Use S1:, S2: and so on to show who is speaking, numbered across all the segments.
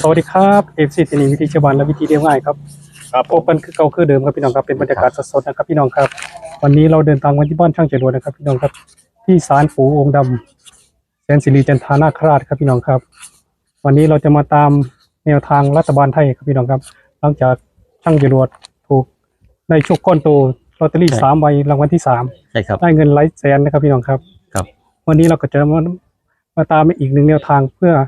S1: สวัสดีครับเอฟซีทีนีวิธีชาวบ้านและวิธีเรียบง่ายครับ
S2: ครับ
S1: พบกันคือเก่าคือเดิมครับพี่น้องครับเป็นบรรยากาศสดๆนะครับพี่น้องครับ วันนี้เราเดินทางมาที่บ้านช่างจรวดนะครับพี่น้องครับ ที่ศาลปู่องค์ดำแสนสิริจันทานาคราชครับพี่น้องครับ วันนี้เราจะมาตามแนวทางรัฐบาลไทยครับพี่น้องครับ หลังจากช่างจรวดถูกได้โชคก้อนโตลอตเตอรี่
S3: ใช่
S1: สามใบรางวัลที่สาม
S3: ใช่ครับ
S1: ได้เงินหลายแสนนะครับพี่น้องครับ
S3: ครับ
S1: วันนี้เราก็จะมามาตามอีกหนึ่งแนวทางเพื่อเอ่อ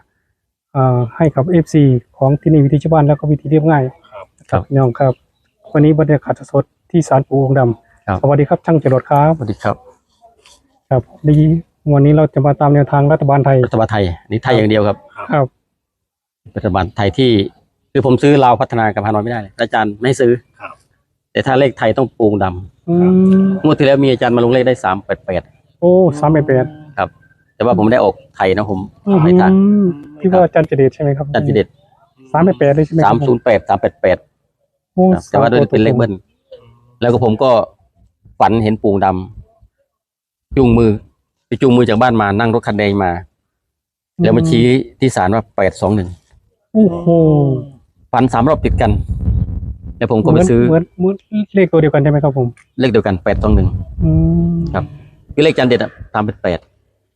S1: ให้กับเอฟซีของที่นี่วิธีชาวบ้านแล้วก็วิธีเรียบง่าย
S3: ครับ
S1: พี่น้องครับวันนี้บรรยากาศสดที่ศาลปู่องค์ด
S3: ครับำ
S1: สวัสดีครับช่างจรวดครับ
S3: สวัสดีครับ
S1: ครับดีวันนี้เราจะมาตามแนวทางรัฐบาลไทย
S3: รัฐบาลไทยนี่ไทยอย่างเดียวครับ
S1: ครับ
S3: รัฐบาลไทยที่คือผมซื้อลาวพัฒนากับฮานอยไม่ได้เลยอาจารย์ไม่ให้ซื้อ
S2: ครับ
S3: แต่ถ้าเลขไทยต้องปูงดำ
S1: อืม
S3: งวดที่แล้วมีอาจารย์มาลงเลขได้สามแปดแปด
S1: โอ้สามแปดแปด
S3: ครับ แต่ว่าผมไม่ได้ออกไทยนะผมไม่ทัน
S1: พี่ว่าอาจารย์เจเดชใช่ไหมครับ
S3: อาจารย์จิเด็ด
S1: สามแปดแปดเลยใช่ไหมค
S3: สา
S1: รั
S3: ม
S1: บ
S3: ศูนย์แปดสามแปดแปด
S1: โอ้
S3: แต่ว่าด้วยเป็นเลขเบิ้ลแล้วก็ผมก็ฝันเห็นปูงดำจูงมือไปจูงมือจากบ้านมานั่งรถคันแดงมา แล้วมาชี้ที่ศาลว่าแปดสองหนึ่ง
S1: โอ้โห
S3: ฝันสามรอบติดกัน แล้วผมก็ไปซื้อ
S1: เหมือนเหมือนเหมือนเลขตัวเดียวกันใช่ไหมครับผม
S3: เลขเดียวกันแปดสองหนึ่ง
S1: อืม
S3: ครับ คือเลขจานเด็ดอะตามเป็นแปด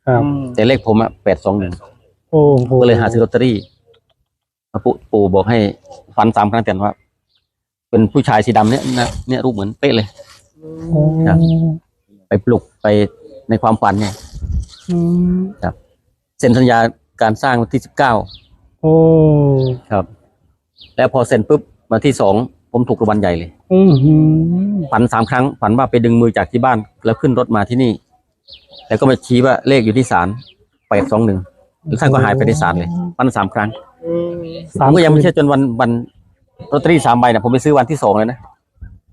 S1: ครับ
S3: แต่เลขผมอะแปดสองหนึ่ง
S1: โอ้โห
S3: ก็เลยหาซื้อลอตเตอรี่มาปู่ปู่บอกให้ฟันสามครั้งแต่ว่า เป็นผู้ชายสีดำเนี่ยนะเนี่ยรูปเหมือนเป๊ะเลย
S1: โอ้
S3: ครับไปปลุกไปในความฝันไง
S1: อืม
S3: เซ็นสัญญาการสร้างวันที่สิบเก้า
S1: โอ้
S3: ครับ แล้วพอเซ็นปุ๊บวันที่สองผมถูกรางวัลใหญ่เลย
S1: อืมหืม
S3: ฝันสามครั้งฝันว่าไปดึงมือจากที่บ้าน แล้วขึ้นรถมาที่นี่ แล้วก็มาชี้ว่าเลขอยู่ที่ศาลแปดสองหนึ่ง แล้วท่านก็หายไปในศาลเลยฝันสามครั้งผมก็ยังไม่เชื่อจนวันวันลอตเตอรี่สามใบนะผมไปซื้อวันที่สองเลยนะ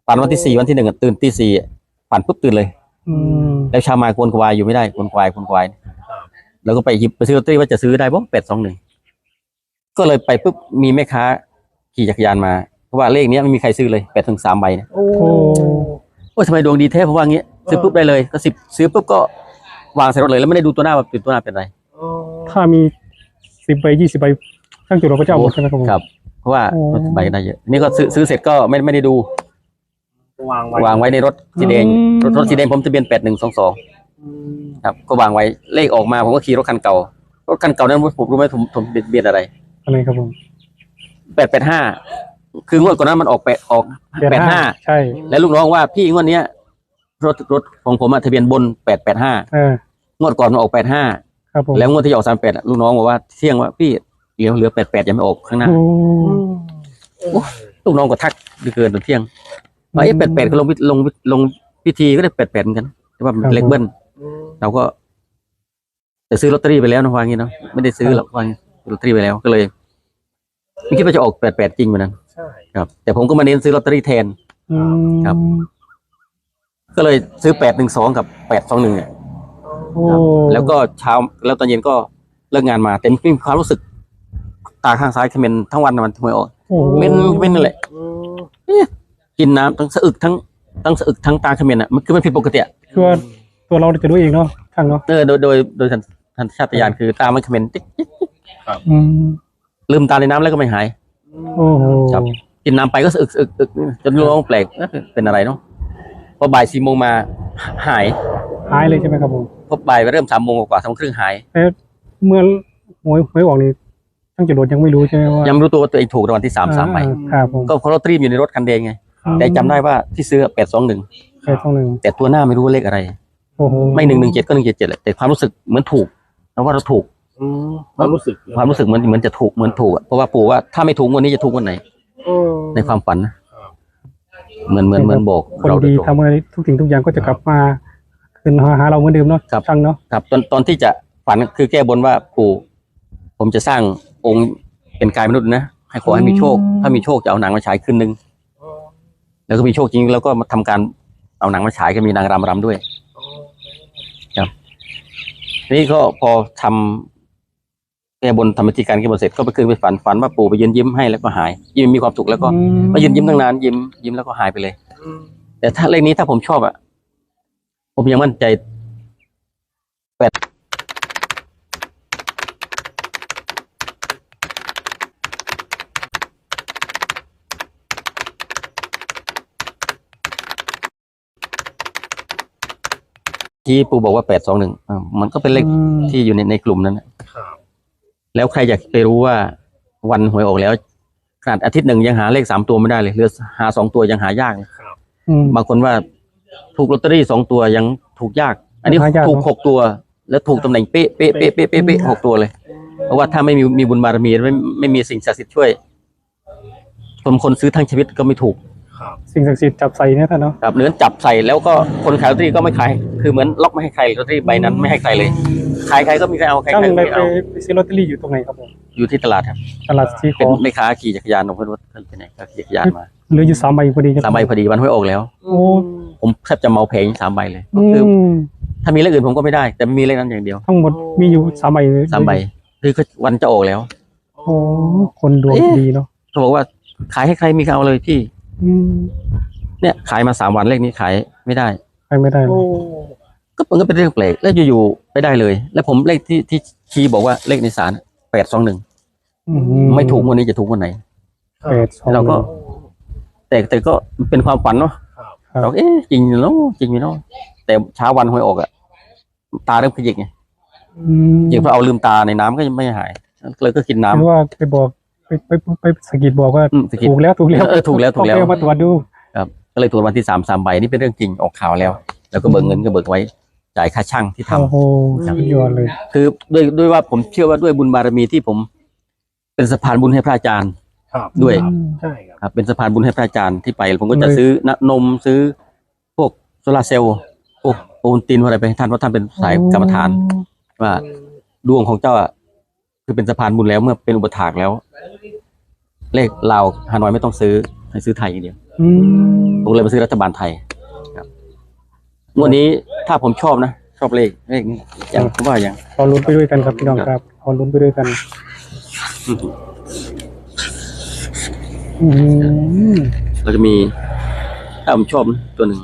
S3: ฝันวันที่สี่วันที่หนึ่งอะตื่นที่สี่อะฝันปุ๊บตื่นเลย
S1: อืม
S3: แล้วเชาวมากวนควายอยู่ไม่ได้กวนควายกวนควาย แล้วก็ไปหยิบไปซื้อลอตเตอรี่ว่าจะซื้อได้บ่แปดสองหนึ่งก็เลยไปปุ๊บมีแม่ค้าขี่จักรยานมาเพราะว่าเลขเนี้ยไม่มีใครซื้อเลยแปดถึงสามใบนะ
S2: โอ้
S1: โอ้
S3: โอ้ยทำไมดวงดีแท้ผมว่างี้ซื้อปุ๊บได้เลยก็สิบซื้อปุ๊บก็วางใส่รถเลยแล้วไม่ได้ดูตัวหน้าว่าติดตัวหน้าเป็นไร
S1: ถ้ามีสิบใบยี่สิบใบช่างจุดเราก็จะเอาหมดใช่ไหมครับผม
S3: ครับเพราะว่า
S1: โอ้
S3: ใบได้เยอะนี่ก็ซื้อซื้อเสร็จก็ไม่ไม่ได้ดู
S2: วางไว้
S3: วางไว้ในรถสีแดงรถรถสีแดงผมทะเบียนแปดหนึ่งสองสองครับก็วางไว้เลขออกมาผมก็ขี่รถคันเก่ารถคันเก่านั้นผมรู้ไหมผมผมทะเบียนอะไร
S1: อะไรครับผม
S3: แปดแปดห้าคืองวดก่อนนั้นมันออกแปดออกแปดห้า
S1: ใช่
S3: แล้วลูกน้องว่าพี่งวดเนี้ยรถรถของผมอะทะเบียนบนแปดแปดห้า
S1: เออง
S3: วดก่อนมันออกแปดห้า
S1: ครับผม
S3: แล้วงวดที่ออกสามแปดลูกน้องบอกว่าเที่ยงว่าพี่เหลือเหลือแปดแปดยังไม่ออกข้างหน้า
S1: โอ้
S3: ลูกน้องก็ทักเหลือเกินจนเที่ยงว่าไอ้แปดแปดก็ลงพิลงลงพิธีก็ได้แปดแปดเหมือนกัน แต่ว่ามันเล็กเบิ้ลเราก็ แต่ซื้อลอตเตอรี่ไปแล้วนะวางี้เนาะไม่ได้ซื้อหรอกวางี้ซื้อลอตเตอรี่ไปแล้วก็เลยไม่คิดว่าจะออกแปดแปดจริงวันนั้น
S2: ใช่
S3: ครับ แต่ผมก็มาเน้นซื้อลอตเตอรี่แทน
S1: อืม
S3: ครับ ก็เลยซื้อแปดหนึ่งสองกับแปดสองหนึ่ง
S1: โอ้
S3: แล้วก็เช้าแล้วตอนเย็นก็เลิกงานมาแต่ไม่มีความรู้สึก ตาข้างซ้ายเขมนทั้งวันน่ะมันทำไมออก
S1: โอ้
S3: เม็นเม็นนั่นแหละกินน้ำทั้งสะอึกทั้งทั้งสะอึกทั้งตาเขมนอะมันคือมันผิดปกติอะ
S1: คือว่าตัวเราจะรู้เองเนาะช่างเนาะ
S3: เออโดยโดยโดยทันทันชาตญาณคือตามันเขมนติ๊กติ๊ก
S1: อืม
S3: ลืมตาในน้ำแล้วก็ไม่หาย
S1: โอ้โห
S3: ครับกินน้ำไปก็สะอึกสะอึกสะอึกจนร้องแปลกเอ๊ะเป็นอะไรเนาะพอบ่ายสี่โมงมาหาย
S1: หายเลยใช่ไหมครับผม
S3: พอบ่ายไปเริ่มสามโมงกว่าสามโมงครึ่งหาย
S1: แต่เมื่อหวยหวยออกนี่ช่างจรวดยังไม่รู้ใช่ไหมว่า
S3: ยังไม่รู้ตัวว่าตัวเองถูกรางวัลที่สามสามใบ
S1: อ่ครับผม
S3: ก็เพราะลอตเตอรี่อยู่ในรถคันแดงไง แต่จำได้ว่าที่ซื้อแปดสองหนึ่ง
S1: ใช่ต้องหนึ่ง
S3: แต่ตัวหน้าไม่รู้ว่าเลขอะไร
S1: โอ้โห
S3: ไม่หนึ่งหนึ่งเจ็ดก็หนึ่งเจ็ดเจ็ดแหละแต่ความรู้สึกเหมือนถูกแล้วว่าเราถูก
S2: ความรู้สึก
S3: ความรู้สึกเหมือนเหมือนจะถูกเหมือนถูกอะเพราะว่าปู่ว่าถ้าไม่ถูกงวันนี้จะถูกวันไหนในความฝันนะเหมือนเหมือนเหมือนบอก
S1: คน
S3: เราโดย
S1: ดี
S3: ตรง
S1: ทำอะไรทุกสิ่งทุกอย่างก็จะกลับมา คืนหาหาเราเหมือนเดิมเนาะ
S3: ครับ
S1: ช่างเนาะ
S3: ครับตอนตอนที่จะฝันคือแก้บนว่าปู่ผมจะสร้างองค์เป็นกายมนุษย์นะให้ขอให้มีโชค ถ้ามีโชคจะเอาหนังมาฉายคืนนึงแล้วก็มีโชคจริงแล้วก็มาทำการเอาหนังมาฉายก็มีนางรำรำด้วย ครับ นี่ก็พอทำแก้บนทำพิธีการแก้บนเสร็จก็ไปคืนไปฝันฝันว่าปู่ไปยืนยิ้มให้แล้วก็หาย ยิ้มมีความสุขแล้วก็
S1: อืม
S3: มายืนยิ้มตั้งนานยิ้มยิ้มแล้วก็หายไปเลย แต่ถ้าเลขนี้ถ้าผมชอบอะ ผมยังมั่นใจแปดที่ปูบอกว่าแปดสองหนึ่งมันก็เป็นเลขที่อยู่ในในกลุ่มนั้นแล้วใครอยากไปรู้ว่าวันหวยออกแล้วขนาดอาทิตย์หนึ่งยังหาเลขสามตัวไม่ได้เลยเหลือหาสองตัวยังหายากบางคนว่า ถูกลอตเตอรี่สองตัวยังถูกยาก อันนี้
S1: หายาก
S3: ถูก
S1: เนอะ
S3: หกตัว แล้วถูกตำแหน่งเป๊ะเป๊ะเป๊ะเป๊ะเป๊ะเป๊ะหกตัวเลย เพราะว่าถ้าไม่มีมีบุญบารมีไม่ไม่มีสิ่งศักดิ์สิทธิ์ช่วยคนคนซื้อทั้งชีวิตก็ไม่ถูก
S2: ครับ
S1: สิ่งศักดิ์สิทธิ์จับใส่เนี่ยท่านเนาะ
S3: ครับเนื้อจับใส่แล้วก็คนขายลอตเตอรี่ก็ไม่ขาย คือเหมือนล็อกไม่ให้ใครลอตเตอรี่ใบนั้นไม่ให้ใครเลย ขายใครก็ไมีใครเอาใคร
S1: ช่าง
S3: ใครก็
S1: ไป
S3: ไม่
S1: ไป
S3: เอา
S1: ไปซื้อลอตเตอรี่อยู่ตรงไหนครับผม
S3: อยู่ที่ตลาดครับ
S1: ตลาดสีข
S3: เป็น
S1: อ
S3: แม่ค้าขี่จักรยานผมไม่รู้ว่าท่านไปไหนก็ขี่จักรยานมา
S1: เหลืออยู่สามใบพอดี
S3: สามใบพอดีวันหวยออกแล้ว
S1: โอ้
S3: ผมแทบจะเมาเพลงสามใบเลย
S1: อื
S3: คือ
S1: ม
S3: ถ้ามีเลขอื่นผมก็ไม่ได้ แต่ไม่มีเลขนั้นอย่างเดียว
S1: ทั้งหมดมีอยู่สามใบเลย
S3: สามใบคือก็วันจะออกแล้ว
S1: โอ้คนดวงดีเนาะ
S3: เขาบอกว่าขายให้ใครมีใครเอาเลยพี่
S1: อืม
S3: เนี่ยขายมาสามวันเลขนี้ขายไม่ได้
S1: ใครไม่ได้เลย
S3: ก็มันก็เป็นเรื่องแปลกแล้วอยู่ๆไปได้เลย แล้วผมเลขที่ที่คีย์บอกว่าเลขในสารแปดสองหนึ่ง
S1: อื
S3: ไม่ถูกวันนี้จะถูกวันไหน
S1: แปดสอง
S3: เราก็ แต่แต่ก็เป็นความฝันเนาะ
S1: ครับ
S3: เราก็เอ๊ะจริงเนาะจริงไหมเนาะแต่เช้าวันหวยออกอะตาเริ่มขยิกไง
S1: อืม
S3: จริงพอเอาลืมตาในน้ำก็ยังไม่หายเลยก็กินน้ำ
S1: หรือว่าไปบอกไปไปไปไปสะกิดบอกว่า
S3: อืมสะกิด
S1: ถูกแล้วถูกแล้ว
S3: เออถูกแล้วถูกแล้ว
S1: ต้องไปเอามาตรวจดู
S3: ครับก็เลยถูกรางวันที่สามสามใบนี่เป็นเรื่องจริงออกข่าวแล้ว แล้วก็เบิกเงินก็เบิกไว้จ่ายค่าช่างที่ทำ
S1: โอ้โหสุดยอดเลย
S3: คือด้วยด้วยว่าผมเชื่อว่าด้วยบุญบารมีที่ผม เป็นสะพานบุญให้พระอาจารย์
S2: ครับ
S3: ด้วย
S2: ครับใช่ครับ
S3: ครับ เป็นสะพานบุญให้พระอาจารย์ที่ไป ผมก็
S1: เล
S3: จะ
S1: ย
S3: ซื้อนนมซื้อพวกโซลาร์เซลล์พวกโอนตินอะไรไปให้ท่านเพราะท่านเป็นสายกรรมฐาน ว่าดวงของเจ้าอะคือเป็นสะพานบุญแล้วเมื่อเป็นอุปถากแล้ว เลขลาวฮานอยไม่ต้องซื้อให้ซื้อไทยอย่างเดียว
S1: อืม
S3: ผมเลยมาซื้อรัฐบาลไทยครับงวดนี้ถ้าผมชอบนะชอบเลขเลขนี้อย่างผมว่าอย่าง
S1: ขอลุ้นไปด้วยกันครับพี่น้องครับขอลุ้นไปด้วยกัน อืม
S3: เราจะมีถ้าผมชอบนะตัวหนึ่ง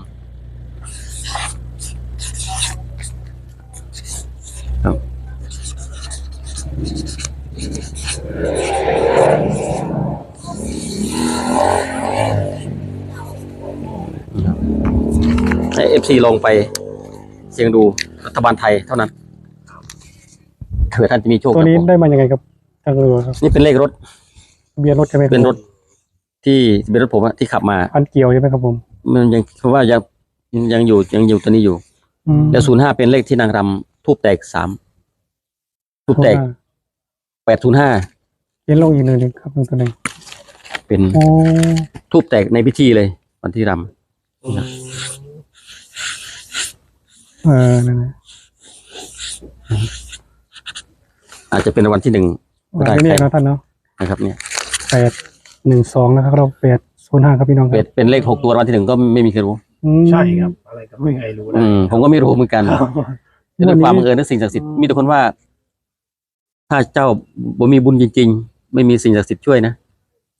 S3: ครับให้เอฟซีลงไปเสียงดูรัฐบาลไทยเท่านั้นเผื่อท่านจะมีโชค
S1: ตัวนี้
S3: ครับผม
S1: ได้มายังไงครับทางเรือครับ
S3: นี่เป็นเลขรถ
S1: ทะเบียนรถใช่ไหมคบ
S3: เป็นรถ ที่เป็นรถผมอะที่ขับมา
S1: พันเกี่ยวใช่ไหมครับผม
S3: มันยังเพราะว่ายังยังยังอยู่ยังอยู่ตัวนี้อยู่
S1: อืม
S3: แล้วศูนย์ห้าเป็นเลขที่นางรำทูบแตกสามทูบแตกแปดศูนย์ห้า
S1: เขียนลงอีกหนึ่งหนึ่งครับตัวหนึ่ง
S3: เป็น
S1: โอ้
S3: ทูบแตกในพิธีเลยวันที่ร
S1: เออนั่นแหละำ
S3: อาจจะเป็นวันที่หนึ่ง
S1: วันนี้เนี่ยนะท่านเนาะ
S3: นะครับเนี่ย
S1: แปด หนึ่งสองนะครับเราแปดศูนย์ห้าครับพี่น้องค
S3: เป็
S1: รั
S3: น
S1: บ
S3: เป็นเลขหกตัวรางวันที่หนึ่งก็ไม่มีใครรู้
S1: อืม
S2: ใช่ครับ อะไรก็ไม่มีใครรู้นะ
S3: อืมผมก็ไม่รู้เหมือนกัน
S1: วันนี้
S3: ด้วยความบังเอิญและสิ่งศักดิ์สิทธิ์มีแต่คนว่า ถ้าเจ้าบ่มีบุญจริง ๆ ไม่มีสิ่งศักดิ์สิทธิ์ช่วยนะ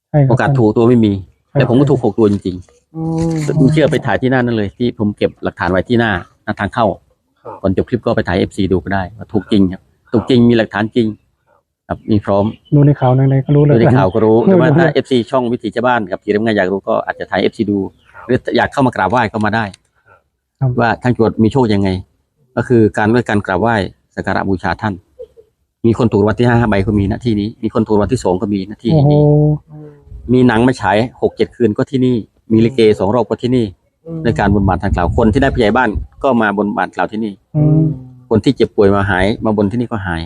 S1: ใช่ครับ
S3: โอกาสถูกตัวไม่มี แต่ผมก็ถูกหกตัวจริง
S2: อื
S3: ๆเชื่อไปถ่ายที่หน้านั่นเลย ที่ผมเก็บหลักฐานไว้ที่หน้าหน้าทางเข้า
S2: ครับ
S3: ก่อนจบคลิปก็ไปถ่ายเอฟซีดูก็ได้ว่าถูกจริงครับถูกจริงมีหลักฐานจริง ครับมีพร้อม
S1: ดูในข่าวในๆก็รู้เล
S3: ดู
S1: ย
S3: ในข่าวก็รู้
S1: ไม่
S3: แต่ว่า
S1: รู้
S3: ถ้าเอฟซีช่องวิถีชาวบ้านกับทีเรียมงานอยากรู้ก็อาจจะถ่ายเอฟซีดู หรืออยากเข้ามากราบไหว้ก็มาได้
S1: ครับ
S3: ว่าท่านจวดมีโชคยังไง ก็คือการด้วยการกราบไหว้สักการะบูชาท่าน มีคนถูกรางวันที่ห้าใบก็มีหน้าที่นี้ มีคนถูกรางวันที่สองก็มีหน้าที่
S1: โอ้โห
S3: นี้ มีหนังมาฉายหกเจ็ดคืนก็ที่นี่ มีลิเกสองรอบก็ที่นี่ ในการบนบานทางกล่าวคนที่ได้ผู้ใหญ่บ้านก็มาบนบานกล่าวที่นี่
S1: อืม
S3: คนที่เจ็บป่วยมาหาย มาบนที่นี่ก็หาย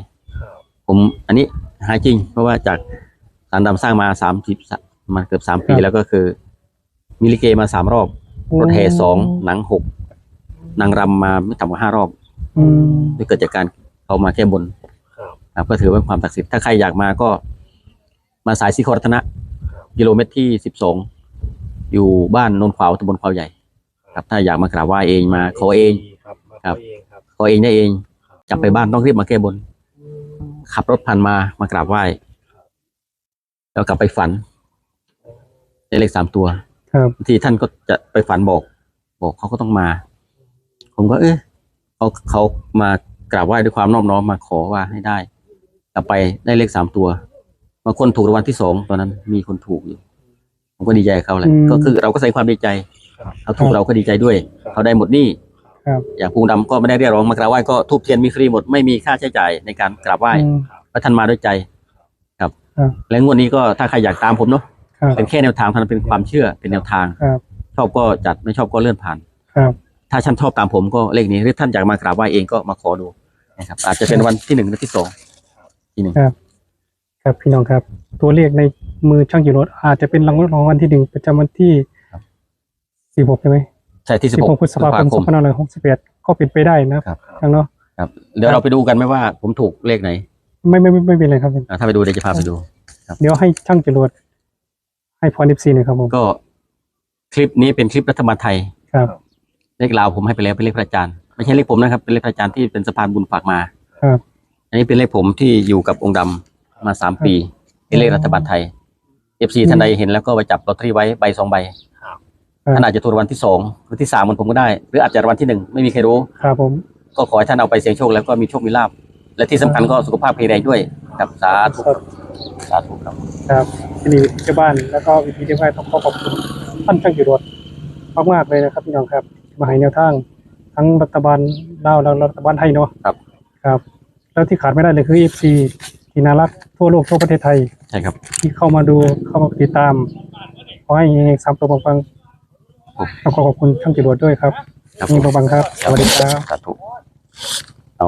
S3: ผมอันนี้หายจริง เพราะว่าจากสารดำสร้างมาสามสิบมาเกือบสามปีแล้วก็คือมีลิเกมาสามรอบรถแห่สองหนังหกนางรำมาไม่ต่ำกว่าห้ารอบ
S1: อืม
S3: ด้วยเกิดจากการเขามาแก้บน
S2: ครับ
S3: ครับก็ถือว่าเป็นความศักดิ์สิทธิ์ถ้าใครอยากมาก็ มาสายสีโครัตนะ กิโลเมตรที่สิบสองอยู่บ้านโนนขวาวตำบลขวาวใหญ่ ครับ ถ้าอยากมากราบไหว้เองมาขอเอง
S2: ครับมา
S3: ครับ
S2: ขอเองครับ
S3: ขอเองได้เองกลับไปบ้านต้องรีบมาแก้บน ขับรถผ่านมามากราบไหว้แล้วกลับไปฝันได้เลขสามตัว
S1: ครับ
S3: บางทีท่านก็จะไปฝันบอก บอกเขาก็ต้องมา ผมก็ เอ๊ะเขาเขามากราบไหว้ด้วยความนอบน้อมมาขอว่าให้ได้ กลับไปได้เลขสามตัวบางคนถูกรางวัลที่สองตอนนั้น มีคนถูกอยู่ ผมก็ดีใจกับเขาแหละก็คือเราก็ใส่ความดีใจ
S2: ครับ
S3: เขาถูกเราก็ดีใจด้วย เขาได้หมดหนี้
S1: ครับ
S3: อย่างปูดำก็ไม่ได้เรียกร้องมากราบไหว้ก็ทูบเทียนมีฟรีหมดไม่มีค่าใช้จ่ายในการกราบไหว้
S1: อืม
S3: เพราะท่านมาด้วยใจครับ
S1: ครับ
S3: และงวดนี้ก็ถ้าใครอยากตามผมเนาะ
S1: ครับ
S3: เป็นแค่แนวทางเท่านั้นเป็นความเชื่อเป็นแนวทาง
S1: ครับ
S3: ชอบก็จัดไม่ชอบก็เลื่อนผ่าน
S1: ครับ
S3: ถ้าท่านชอบตามผมก็เลขนี้หรือท่านอยากมากราบไหว้เองก็มาขอดูนะครับ อาจจะเป็นวันที่หนึ่งหรือที่สองทีหนึ่ง
S1: ครับพี่น้องครับ ตัวเลขในมือช่างจิรถอาจจะเป็นรางวัลรางวัลที่หนึ่งประจำวันที่สิบหกใช่ไหม
S3: ใช่ที่สิ
S1: สิ
S3: บบห
S1: ห
S3: ก
S1: กพฤษภาคมสองพันห้าร้อยหกสิบเอ็ดก็เป็นไปได้นะครับช่างเนาะ
S3: ครับเดี๋ยวเราไปดูกันไหมว่า ผมถูกเลขไหน
S1: ไม่ไม่ไม่ไม่เป็นไรครับ
S3: อ่าถ้าไปดูเดี๋ยวจะพาไปดู
S1: เดี๋ยวให้ช่างจรวดให้พรนิฟซีหน่อยครับผม
S3: ก็คลิปนี้เป็นคลิปรัฐบาลไทย
S1: ครับ
S3: เลขลาวผมให้ไปแล้วเป็นเลขพระอาจารย์ไม่ใช่เลขผมนะครับ เป็นเลขพระอาจารย์ที่เป็นสะพานบุญฝากมา
S1: ครับ
S3: อันนี้เป็นเลขผมที่อยู่กับองค์ดำมาสามปี เป็นเลขรัฐบาลไทยเอฟซี
S1: อืม
S3: ท่านใดเห็นแล้วก็ไปจับลอตเตอรี่ไว้ใบสองใบ
S1: ครับ
S3: ท่านอาจจะถูกรางวัลที่สองหรือที่สามเหมันผมก็ได้ หรืออาจจะรางวัลที่หนึ่งไม่มีใครรู้
S1: ครับผม
S3: ก็ขอให้ท่านเอาไปเสี่ยงโชคแล้วก็มีโชคมีลาภและที่สำคัญก็สุขภาพแข็งแรงด้วยครับสาธุครับ สาธุครับ
S1: ครับที่นี่วิธีบ้านแล้วก็วิธีเรียกว่าต้องขอขอบคุณท่านช่างจรวดมากๆเลยนะครับพี่น้องครับมาให้แนวทางทั้งรัฐบาลลาวและรัฐบาลไทยเนาะ
S3: ครับ
S1: ครับ แล้วที่ขาดไม่ได้เลยคือเอฟซีที่น่ารักทั่วโลกทั่วประเทศไทย
S3: ใช่ครับ
S1: ที่เข้ามาดูเข้ามาติดตาม ขอให้เฮงๆสามตัวปังๆ ต้องขอขอบคุณช่างจรวดด้วยครับ
S3: ครับ
S1: เฮงๆปังๆครับ สวัสดีครับ
S3: สาธุเอา